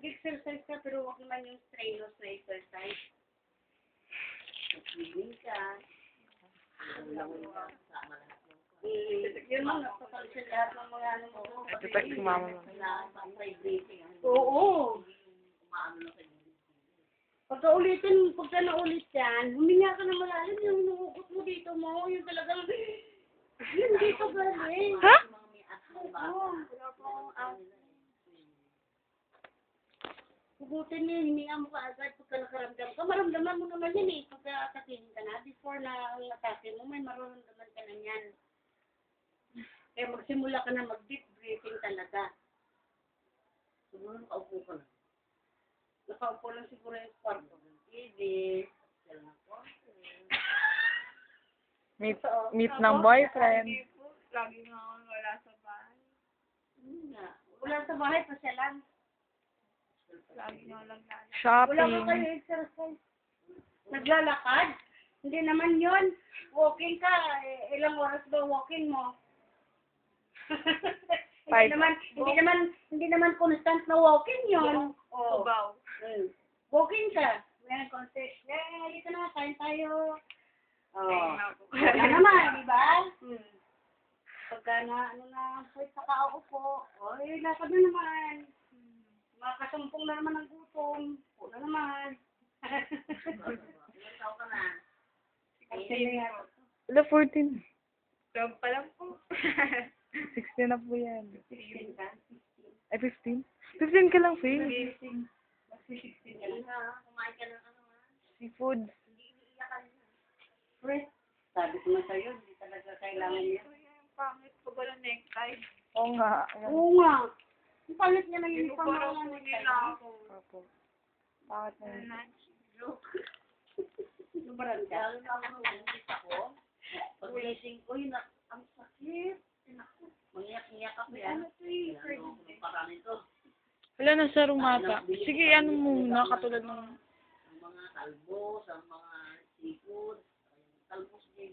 Mag-exercise ka, pero huwag naman yung strenuous na exercise. Mag-swimming ka. Yun lang, napapalsin lahat ng mga ano mo. Ito tayo si mama mo. Oo. Pagka ulitin, pagka naulit yan, huminga ka na malalim yung nuukot mo dito mo, yung talagang, yun dito galing. Ha? Mga may asthma ba? Oo, wala pa akong out. Hugutin mo yun, hininga mo ka agad pagka nakaramdam ka. Maramdaman mo naman yan eh, pagka atakin ka na. Before na ang atake mo, may mararamdaman ka na yan. Kaya magsimula ka na mag-deep breathing talaga. Siguro nakaupo ka na. Nakaupo lang siguro yung kwarto. TV. Sel na po. Meet, meet ng boyfriend. Lagi nga ako wala sa bahay. Yun. Wala sa bahay pa siya lang. Na. Wala Shopping. ka kayo exercise. Naglalakad? Hindi naman yon. Walking ka. Eh, ilang oras ba walking mo? hindi Five. naman, hindi naman, hindi naman constant na walking yon. Oh. Ubaw. Mm. Walking ka. Ngayon, constant. Eh, halika na, kain tayo. Oh. Wala naman, di ba? Hmm. Pagka na, ano na, ay, nakaupo, o, eh, lakad na naman. Makasumpong na naman ang gutom. O na naman. Ilan taon ka na? Ah, Wala, 14. Love pa lang po. 16 na po yan. 16 ka. Ay, 15? 15 ka lang, Faye. 16. Magsi-16 ka na. nga, kumain ka ng ano ha? Seafood. Pre, sabi ko na sa'yo, hindi talaga kailangan niya. Yung pangit ko ba ng necktie? Oo nga. Oo nga. Ang palit niya Yung uniform parang ng po ano nila ako. Opo. Bakit na yun? Sobrang ka. Lalo na ako ulit ako. Pag-gising ko, yun na, ang sakit. Mangiyak-ngiyak ako yan. Ano eh? Ng parang ito. Wala na sa rumata. Sige, ano muna, katulad ng... Ang mga kalbo, sa mga seafood. Kalbos din.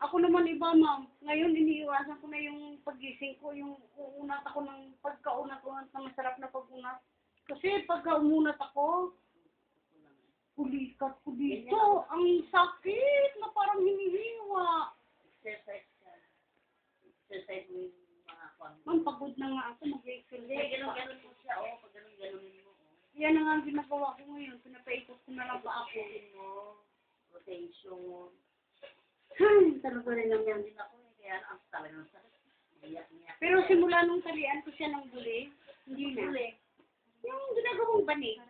Ako naman iba, ma'am. Ngayon, iniiwasan ko na yung pagising ko, yung uunat ako ng pagkaunat-unat na masarap na pag-unat. Kasi pagka umunat ako, pulikat ko dito. Ang sakit na parang hinihiwa. Exercise ka. Exercise mo yung mga kwan. Ma'am, pagod na nga ako Hindi, mag-exercise. ganun-ganun mo siya. Oh, pag ganun-ganunin mo. Oh. Yan na nga ang ginagawa ko ngayon. Pinapaikot ko na lang pa ako. Rotation. Ay, talaga rin ang yan. Din ako eh. Kaya ang talagang sakit. Pero simula nung talian ko siya ng buli, hindi na. Yung ginagawang banig.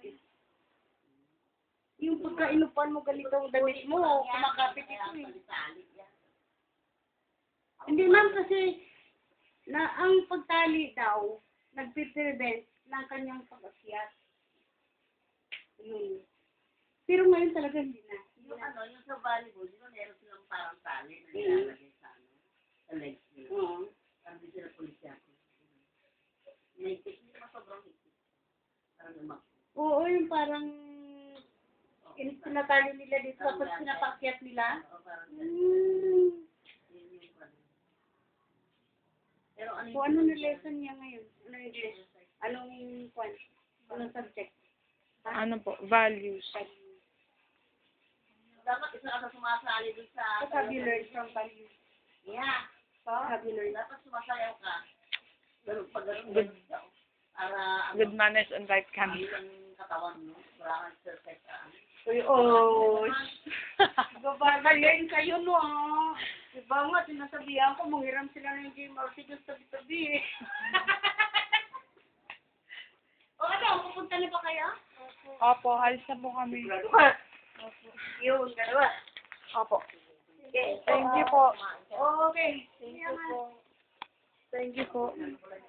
Yung pagka inupan mo ganito ang damit mo, kumakapit ito eh. Hindi ma'am kasi na ang pagtali daw nagpiprevent ng kanyang pag-akyat. Yun. Pero ngayon talaga hindi na. Yung ano, yung sa volleyball, di ba meron silang parang tali na nilalagay sa ano, sa legs nila. Oo. Parang di sila pulisya. Technique mo sobrang higpit. Parang lumak. Oo, yung parang in, sinatali nila dito tapos pinapakyat nila. Oo, parang yun yung ano. Pero ano ano na lesson niya ngayon? Ano yung lesson? Anong kwan? Anong subject? Ano po? Values. Dapat isa ka sa sumasali dun sa... What have you learned from values? Yeah. What have you learned? Dapat sumasayaw ka. Pero pag ganun, Good. ganun oh. Para ano, Good manners and right conduct. ang katawan mo, wala kang exercise ka. Uy, oh. Babagayin kayo, no? Diba nga, sinasabihan ko, manghiram sila ng GMRC dun sa tabi-tabi eh. o ano, pupunta na ba kayo? Opo, alis na po kami. Yun, dalawa. Opo. Okay. Thank you po. Okay. Thank you po. Thank you po.